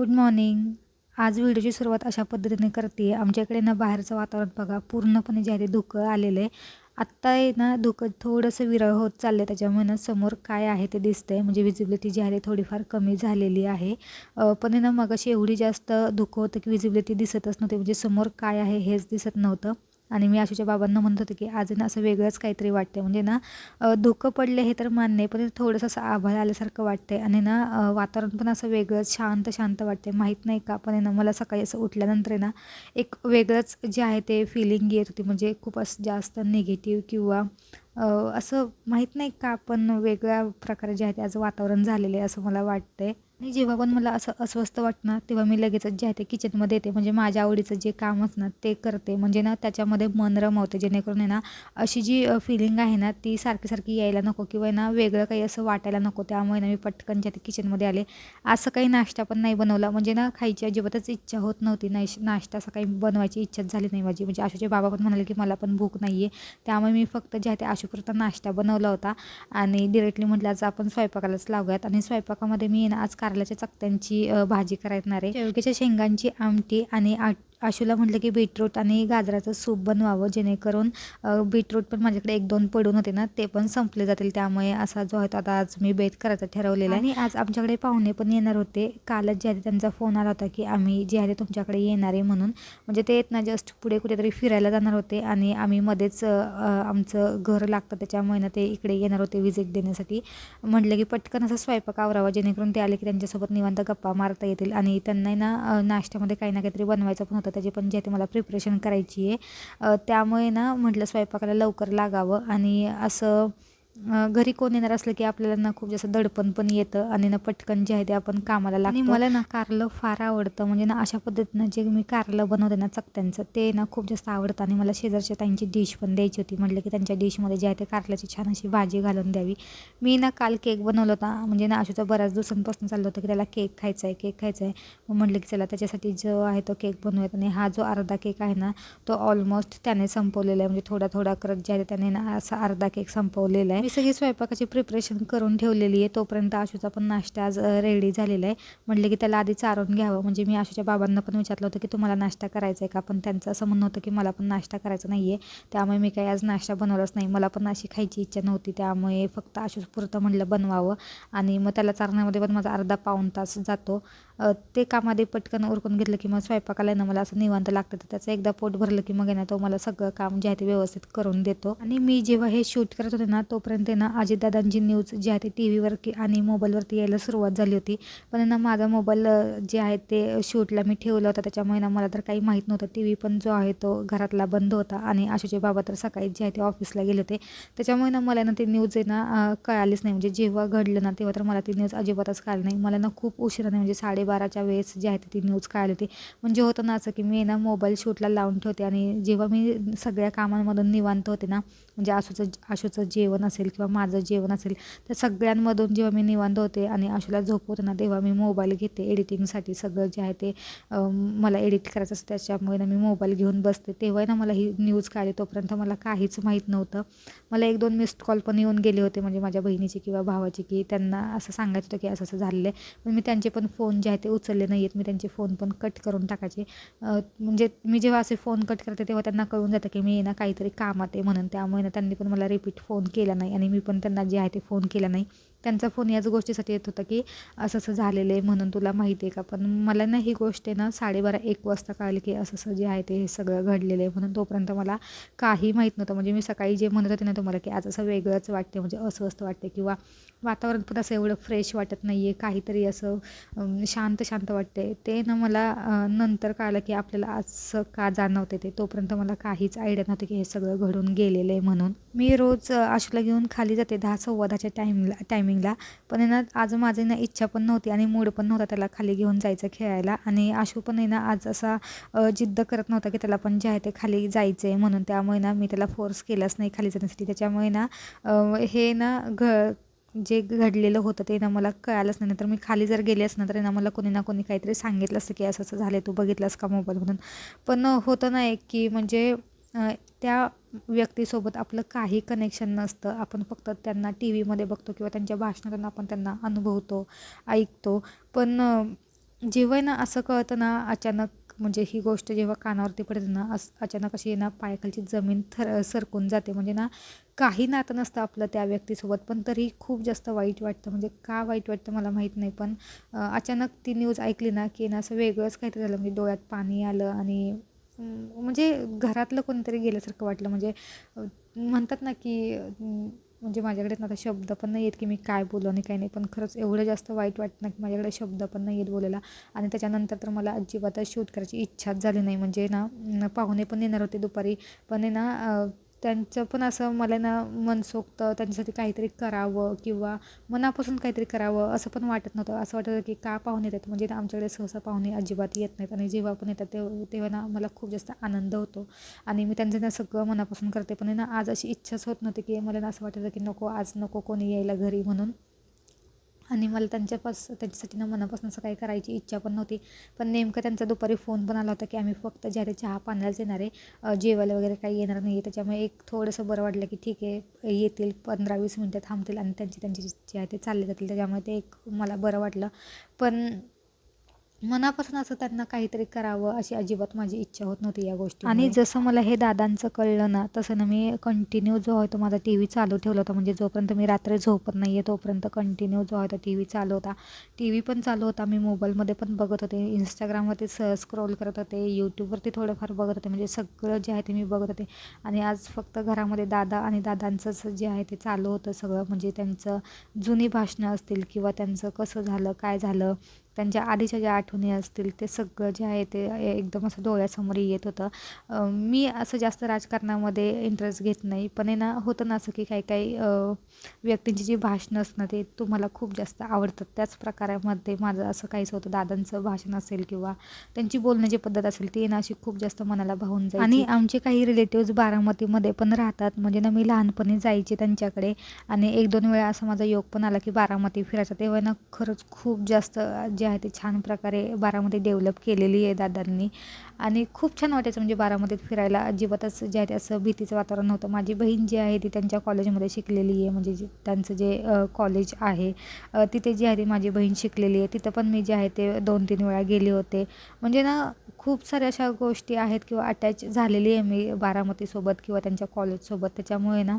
Good morning आज व्हिडिओची सुरुवात अशा पद्धतीने करते. आमच्याकडे ना बाहेरचं वातावरण बघा पूर्णपणे जे आहे ते धुकं आलेलं आहे आत्ता आहे ना धुकं थोडंसं विरळ होत चाललं आहे त्याच्यामुळे ना समोर काय आहे ते दिसतं आहे म्हणजे विजिबिलिटी जी आहे थोडीफार कमी झालेली आहे. पण आहे ना मग अशी एवढी जास्त धुकं होतं की विजिबिलिटी दिसतच नव्हती. म्हणजे समोर काय आहे हेच दिसत नव्हतं. आणि मी आशूच्या बाबांना म्हणत होते की आज ना असं वेगळंच काहीतरी वाटतंय. म्हणजे ना धोकं धुकं पडले हे तर मान्य आहे पण थोडंसं असं आभाळ आल्यासारखं वाटतंय आणि ना वातावरण पण असं वेगळंच शांत शांत वाटतंय. माहीत नाही का पण आहे ना मला सकाळी असं उठल्यानंतर आहे ना एक वेगळंच जे आहे ते फिलिंग येत होती. म्हणजे खूप असं जास्त निगेटिव्ह किंवा असं माहीत नाही का पण वेगळ्या प्रकारे जे आहे ते आज वातावरण झालेलं आहे असं मला वाटतंय. आणि जेव्हा पण मला असं अस्वस्थ वाटणार तेव्हा मी लगेचच जे आहे ते किचनमध्ये येते. म्हणजे माझ्या आवडीचं जे काम असणार ते करते. म्हणजे ना त्याच्यामध्ये मन रमवते. जेणेकरून आहे ना अशी जी फिलिंग आहे ना ती सारखी सारखी यायला नको किंवा ना वेगळं काही असं वाटायला नको. त्यामुळे ना मी पटकन जे ते किचनमध्ये आले. असं काही नाश्ता पण नाही बनवला. म्हणजे ना खायची अजिबातच इच्छा होत नव्हती. नाही नाश्ता असं काही बनवायची इच्छाच झाली नाही माझी. म्हणजे आशूचे बाबा पण म्हणाले की मला पण भूक नाही आहे त्यामुळे मी फक्त जे आहे ते आशूपुरता नाश्ता बनवला होता. आणि डिरेक्टली म्हटलं आज आपण स्वयंपाकालाच लावूयात. आणि स्वयंपाकामध्ये मी ना आज कारल्याच्या चकत्यांची भाजी करायणार आहे. शेवग्याच्या शेंगांची आमटी आणि आट आशूला म्हटलं की बीटरूट आणि गाजराचं सूप बनवावं जेणेकरून बीटरूट पण माझ्याकडे एक दोन पडून होते ना ते पण संपले जातील. त्यामुळे असा जो आहे तो आता आज मी बेत करायचा ठरवलेला आहे. आणि आज आमच्याकडे पाहुणे पण येणार होते. कालच जे आधी त्यांचा फोन आला होता की आम्ही जे आधी तुमच्याकडे येणार आहे म्हणून. म्हणजे ते येत ना जस्ट पुढे कुठेतरी फिरायला जाणार होते आणि आम्ही मध्येच आमचं घर लागतं त्याच्यामुळे ना ते इकडे येणार होते विजिट देण्यासाठी. म्हटलं की पटकन असं स्वयंपाक आवरावा जेणेकरून ते आले की त्यांच्यासोबत निवांत गप्पा मारता येतील आणि त्यांना ना नाश्त्यामध्ये काही ना काहीतरी बनवायचं पण होतं. स्वागताची पण जे आहे ते मला प्रिपरेशन करायची आहे. त्यामुळे ना म्हटलं स्वयंपाकाला लवकर लागावं आणि असं घरी कोण येणार असलं की आपल्याला ना खूप जास्त दडपण पण येतं आणि ना पटकन जे आहे ते आपण कामाला लागतो. आणि मला ना कारलं फार आवडतं. म्हणजे ना अशा पद्धतीनं जे मी कारलं बनवते ना चकत्यांचं ते ना खूप जास्त आवडतं. आणि मला शेजारच्या ताईंची डिश पण द्यायची होती. म्हटलं की त्यांच्या डिशमध्ये जे आहे ते कारल्याची छान अशी भाजी घालून द्यावी. मी ना काल केक बनवला होता. म्हणजे ना आशूचा बऱ्याच दिवसांपासून चाललं होतं की त्याला केक खायचा आहे केक खायचा आहे मग म्हटलं की चला त्याच्यासाठी जो आहे तो केक बनवूयात. आणि हा जो अर्धा केक आहे ना तो ऑलमोस्ट त्याने संपवलेला आहे. म्हणजे थोडा थोडा करत जे आहे त्याने ना असा अर्धा केक संपवलेला आहे. सगळी स्वयंपाकाची प्रिपरेशन करून ठेवलेली आहे. तोपर्यंत आशूचा पण नाश्ता आज रेडी झालेला आहे. म्हटलं की त्याला आधी चारून घ्यावं. म्हणजे मी आशूच्या बाबांना पण विचारलं होतं की तुम्हाला नाश्ता करायचा आहे का? पण त्यांचं असं म्हणणं होतं की मला पण नाश्ता करायचा नाही आहे त्यामुळे मी काही आज नाश्ता बनवलाच नाही. मला पण अशी खायची इच्छा नव्हती. त्यामुळे फक्त आशूच पुरतं म्हटलं बनवावं. आणि मग त्याला चारण्यामध्ये पण माझा अर्धा पाऊण तास जातो. ते कामामध्ये पटकन उरकून घेतलं की मग स्वयंपाकाला ना मला असं निवांत लागतं. तर त्याचं एकदा पोट भरलं की मग आहे ना तो मला सगळं काम जे आहे ते व्यवस्थित करून देतो. आणि मी जेव्हा हे शूट करत होते ना तोपर्यंत आहे ना अजितदादांची न्यूज जी आहे ते टी व्हीवरती आणि मोबाईलवरती यायला सुरुवात झाली होती. पण ना माझा मोबाईल जे आहे ते शूटला मी ठेवला होता. त्याच्यामुळे ना मला तर काही माहीत नव्हतं. टी व्ही पण जो आहे तो घरातला बंद होता आणि आशूचे बाबा तर सकाळी जे आहे ते ऑफिसला गेले होते. त्याच्यामुळे ना मला ना ती न्यूज आहे ना कळालीच नाही. म्हणजे जेव्हा घडलं ना तेव्हा तर मला ती न्यूज अजिबातच कळली नाही. मला ना खूप उशिराने म्हणजे साडेबाराच्या वेळेस जी आहे ती न्यूज कळाली होती. म्हणजे होतं ना असं की मी ना मोबाईल शूटला लावून ठेवते आणि जेव्हा मी सगळ्या कामांमधून निवांत होते ना म्हणजे आशूचं आशूचं जेवण असेल असेल किंवा माझं जेवण असेल तर सगळ्यांमधून जेव्हा मी निवांत होते आणि आशूला झोपवताना तेव्हा मी मोबाईल घेते एडिटिंगसाठी सगळं जे आहे ते मला एडिट करायचं असतं त्याच्यामुळे ना मी मोबाईल घेऊन बसते. तेव्हा ना मला ही न्यूज काढली. तोपर्यंत मला काहीच माहीत नव्हतं. मला एक दोन मिस्ड कॉल पण येऊन गेले होते म्हणजे माझ्या बहिणीचे किंवा भावाचे की त्यांना असं सांगायचं होतं की असं असं झालेलं आहे पण मी त्यांचे पण फोन जे आहे ते उचलले नाही आहेत मी त्यांचे फोन पण कट करून टाकायचे. म्हणजे मी जेव्हा असे फोन कट करते तेव्हा त्यांना कळून जातं की मी ना काहीतरी कामात आहे म्हणून. त्यामुळे ना त्यांनी पण मला रिपीट फोन केला नाही. आणि मी पण त्यांना जे आहे ते फोन केला नाही. त्यांचा फोन याच गोष्टीसाठी येत होता की असं असं झालेलं आहे म्हणून तुला माहिती आहे का? पण मला ना ही गोष्ट आहे ना साडेबारा एक वाजता कळली की असं असं जे आहे ते हे सगळं घडलेलं आहे म्हणून तोपर्यंत मला काही माहीत नव्हतं. म्हणजे मी सकाळी जे म्हणत होते ना तुम्हाला की आज असं वेगळंच वाटते म्हणजे अस्वस्थ वाटते किंवा वातावरण पण असं एवढं फ्रेश वाटत नाही आहे काहीतरी असं शांत शांत वाटते ते ना मला नंतर कळलं की आपल्याला असं का जाणवते ते. तोपर्यंत मला काहीच आयडिया नव्हती की हे सगळं घडून गेलेलं आहे म्हणून. मी रोज आशूला घेऊन खाली जाते दहा सव्वा दहाच्या टाईमला टायमिंगला पण आहे ना आज माझी ना इच्छा पण नव्हती आणि मूड पण नव्हता त्याला खाली घेऊन जायचं खेळायला. आणि आशू पण आहे ना आज असा जिद्द करत नव्हता की त्याला पण जे आहे ते खाली जायचं आहे म्हणून. त्यामुळे ना मी त्याला फोर्स केलाच नाही खाली जाण्यासाठी. त्याच्यामुळे ना हे ना घ जे घडलेलं होतं ते ना मला कळालंच नाही. तर मी खाली जर गेले असणार तर ना मला कोणी ना कोणी काहीतरी सांगितलं असतं की असं असं झालं तू बघितलंस का मोबाईलमधून पण होतं ना एक की म्हणजे त्या व्यक्तीसोबत आपलं काही कनेक्शन नसतं. आपण फक्त त्यांना टी व्हीमध्ये बघतो किंवा त्यांच्या भाषणातून आपण त्यांना अनुभवतो ऐकतो. पण जेव्हा ना असं कळतं ना अचानक म्हणजे ही गोष्ट जेव्हा कानावरती पडते ना अस अचानक अशी ना पायाखालची जमीन थर सरकून जाते. म्हणजे ना काही नातं नसतं आपलं त्या व्यक्तीसोबत. पण तरी खूप जास्त वाईट वाटतं. म्हणजे का वाईट वाटतं मला माहीत नाही. पण अचानक ती न्यूज ऐकली ना की ना असं वेगळंच काहीतरी झालं. म्हणजे डोळ्यात पाणी आलं आणि म्हणजे घरातलं कोणीतरी गेल्यासारखं वाटलं. म्हणजे म्हणतात ना की म्हणजे माझ्याकडे ना आता शब्द पण नाही आहेत की मी काय बोलू आणि काय नाही. पण खरंच एवढं जास्त वाईट वाटतं ना की माझ्याकडे शब्द पण नाही आहेत बोलायला. आणि त्याच्यानंतर तर मला अजिबातच शूट करायची इच्छाच झाली नाही. म्हणजे ना पाहुणे पण येणार होते दुपारी. पण आहे ना त्यांचं पण असं मला ना मनसोक्त त्यांच्यासाठी काहीतरी करावं किंवा मनापासून काहीतरी करावं असं पण वाटत नव्हतं. असं वाटत होतं की का पाहुणे येतात? म्हणजे आमच्याकडे सहसा पाहुणे अजिबात येत नाहीत आणि जेव्हा पण येतात तेव्हा तेव्हा ना मला खूप जास्त आनंद होतो. आणि मी त्यांचं ना सगळं मनापासून करते. पण ना आज अशी इच्छाच होत नव्हती की मला ना असं वाटायचं की नको आज नको कोणी यायला घरी म्हणून. आणि मला त्यांच्यापास त्यांच्यासाठी ना मनापासून असं काही करायची इच्छा पण नव्हती. पण नेमकं त्यांचा दुपारी फोन पण आला होता की आम्ही फक्त ज्या ते चहा पाण्यालाच येणार आहे जेवायला वगैरे काही येणार नाही आहे त्याच्यामुळे एक थोडंसं बरं वाटलं की ठीक आहे येतील पंधरा वीस मिनटं थांबतील आणि त्यांचे त्यांचे जे आहे ते चालले जातील. त्याच्यामुळे ते एक मला बरं वाटलं. पण मनापासून असं त्यांना काहीतरी करावं अशी अजिबात माझी इच्छा होत नव्हती या गोष्टी आणि जसं मला हे दादांचं कळलं ना तसं ना मी कंटिन्यू जो आहे तो माझा टी व्ही चालू ठेवला होता. म्हणजे जोपर्यंत मी रात्री झोपत नाही आहे तोपर्यंत कंटिन्यू जो आहे तो टी व्ही चालू होता. टी व्ही पण चालू होता. मी मोबाईलमध्ये पण बघत होते. इंस्टाग्रामवरती स स्क्रोल करत होते. यूट्यूबवरती थोडंफार बघत होते. म्हणजे सगळं जे आहे ते मी बघत होते. आणि आज फक्त घरामध्ये दादा आणि दादांचंच जे आहे ते चालू होतं सगळं. म्हणजे त्यांचं जुनी भाषणं असतील किंवा त्यांचं कसं झालं काय झालं त्यांच्या आधीच्या ज्या आठवणी असतील ते सगळं जे आहे ते एकदम असं डोळ्यासमोर येत होतं. मी असं जास्त राजकारणामध्ये इंटरेस्ट घेत नाही. पण आहे ना होतं ना असं की काही काही व्यक्तींची जी भाषणं असणं ते तुम्हाला खूप जास्त आवडतात. त्याच प्रकारामध्ये माझं असं काहीच होतं. दादांचं भाषण असेल किंवा त्यांची बोलण्याची पद्धत असेल ती ना अशी खूप जास्त मनाला भावून जाईल आणि आमचे काही रिलेटिव्ज बारामतीमध्ये पण राहतात. म्हणजे ना मी लहानपणी जायचे त्यांच्याकडे आणि एक दोन वेळा असा माझा योग पण आला की बारामती फिरायचा. तेव्हा ना खरंच खूप जास्त जे आहे ते छान प्रकारे बारामती डेव्हलप केलेली आहे दादांनी. आणि खूप छान वाटायचं म्हणजे बारामतीत फिरायला. अजिबातच जे आहे ते असं भीतीचं वातावरण नव्हतं. माझी बहीण जी आहे ती त्यांच्या कॉलेजमध्ये शिकलेली आहे. म्हणजे जे त्यांचं जे कॉलेज आहे तिथे जी आहे ती माझी बहीण शिकलेली आहे. तिथं पण मी जे आहे ते दोन तीन वेळा गेले होते. म्हणजे ना खूप साऱ्या अशा गोष्टी आहेत किंवा अटॅच झालेली आहे मी बारामतीसोबत किंवा त्यांच्या कॉलेजसोबत त्याच्यामुळे ना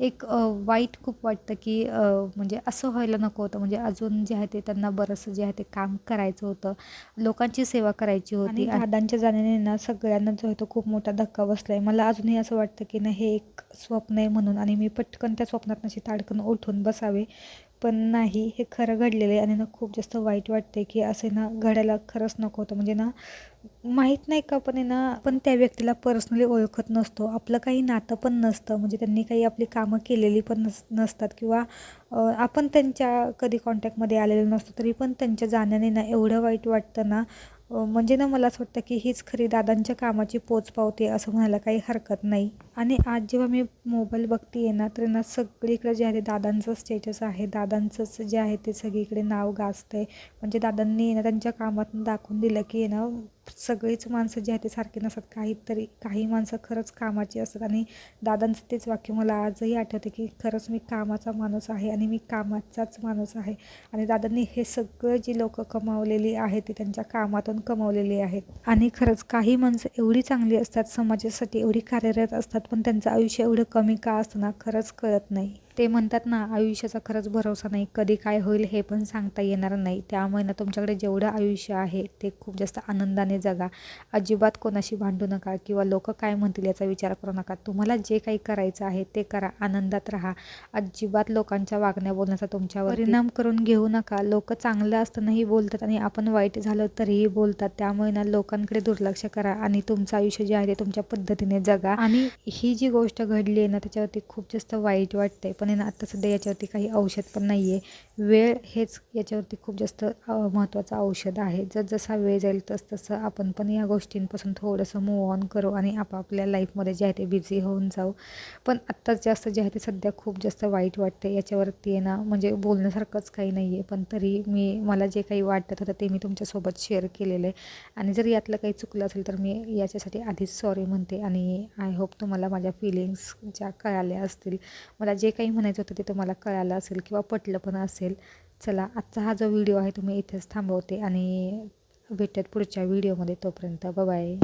एक वाईट खूप वाटतं की म्हणजे असं व्हायला नको होतं. म्हणजे अजून जे आहे ते त्यांना बरंचसं जे आहे ते काम करायचं होतं. लोकांची सेवा करायची होती. आणि दादांच्या जाण्याने ना सगळ्यांना जो आहे तो खूप मोठा धक्का बसला आहे मला अजूनही असं वाटतं की ना हे एक स्वप्न आहे म्हणून. आणि मी पटकन त्या स्वप्नात नशी ताडकन उठून बसावे. पण नाही हे खरं घडलेलं आहे. आणि ना खूप जास्त वाईट वाटते की असे ना घडायला खरंच नको होतं. म्हणजे ना माहीत नाही का पण आहे ना आपण त्या व्यक्तीला पर्सनली ओळखत नसतो. आपलं काही नातं पण नसतं. म्हणजे त्यांनी काही आपली कामं केलेली पण नस नसतात. किंवा आपण त्यांच्या कधी कॉन्टॅक्टमध्ये आलेलो नसतो तरी पण त्यांच्या जाण्याने ना एवढं वाईट वाटतं ना म्हणजे ना मला असं वाटतं की हीच खरी दादांच्या कामाची पोच पावते असं म्हणायला काही हरकत नाही. आणि आज जेव्हा मी मोबाईल बघते ना तर ना सगळीकडे जे आहे ते दादांचं स्टेटस आहे. दादांचंच जे आहे ते सगळीकडे नाव गाजतं आहे म्हणजे दादांनी ना त्यांच्या कामातून दाखवून दिलं की ना सगळीच माणसं जी आहेत ते सारखी नसतात. काहीतरी काही माणसं खरंच कामाची असतात. आणि दादांचं तेच वाक्य मला आजही आठवते की खरंच मी कामाचा माणूस आहे आणि मी कामाचाच माणूस आहे. आणि दादांनी हे सगळं जी लोकं कमावलेली आहेत ती त्यांच्या कामातून कमावलेली आहेत. आणि खरंच काही माणसं एवढी चांगली असतात समाजासाठी एवढी कार्यरत असतात पण त्यांचं आयुष्य एवढं कमी का असताना खरंच कळत नाही. ते म्हणतात ना आयुष्याचा खरंच भरोसा नाही. कधी काय होईल हे पण सांगता येणार नाही. त्यामुळे ना तुमच्याकडे जेवढं आयुष्य आहे ते खूप जास्त आनंदाने जगा. अजिबात कोणाशी भांडू नका किंवा लोक काय म्हणतील याचा विचार करू नका. तुम्हाला जे काही करायचं आहे ते करा. आनंदात राहा. अजिबात लोकांच्या वागण्या बोलण्याचा तुमच्यावर परिणाम करून घेऊ नका. लोक चांगलं असतानाही बोलतात आणि आपण वाईट झालं तरीही बोलतात. त्यामुळे ना लोकांकडे दुर्लक्ष करा आणि तुमचं आयुष्य जे आहे ते तुमच्या पद्धतीने जगा. आणि ही जी गोष्ट घडली आहे ना त्याच्यावरती खूप जास्त वाईट वाटते पण आहे ना आता सध्या याच्यावरती काही औषध पण नाही आहे वेळ हेच याच्यावरती खूप जास्त महत्त्वाचं औषध आहे. जर जसा वेळ जाईल तस तसं आपण पण या गोष्टींपासून थोडंसं मूव ऑन करू आणि आपापल्या लाईफमध्ये जे आहे ते बिझी होऊन जाऊ. पण आत्ताच जास्त जे आहे ते सध्या खूप जास्त वाईट वाटते याच्यावरती आहे ना म्हणजे बोलण्यासारखंच काही नाही आहे पण तरी मी मला जे काही वाटत होतं ते मी तुमच्यासोबत शेअर केलेलं आहे. आणि जर यातलं काही चुकलं असेल तर मी याच्यासाठी आधीच सॉरी म्हणते. आणि आय होप तुम्हाला माझ्या फिलिंग्स ज्या कळाल्या असतील मला जे काही म्हणायचं होतं ते तुम्हाला कळालं असेल किंवा पटलं पण असेल. चला आजचा हा जो व्हिडिओ आहे तुम्ही इथेच थांबवते आणि भेटत पुढच्या व्हिडिओमध्ये तोपर्यंत. बाय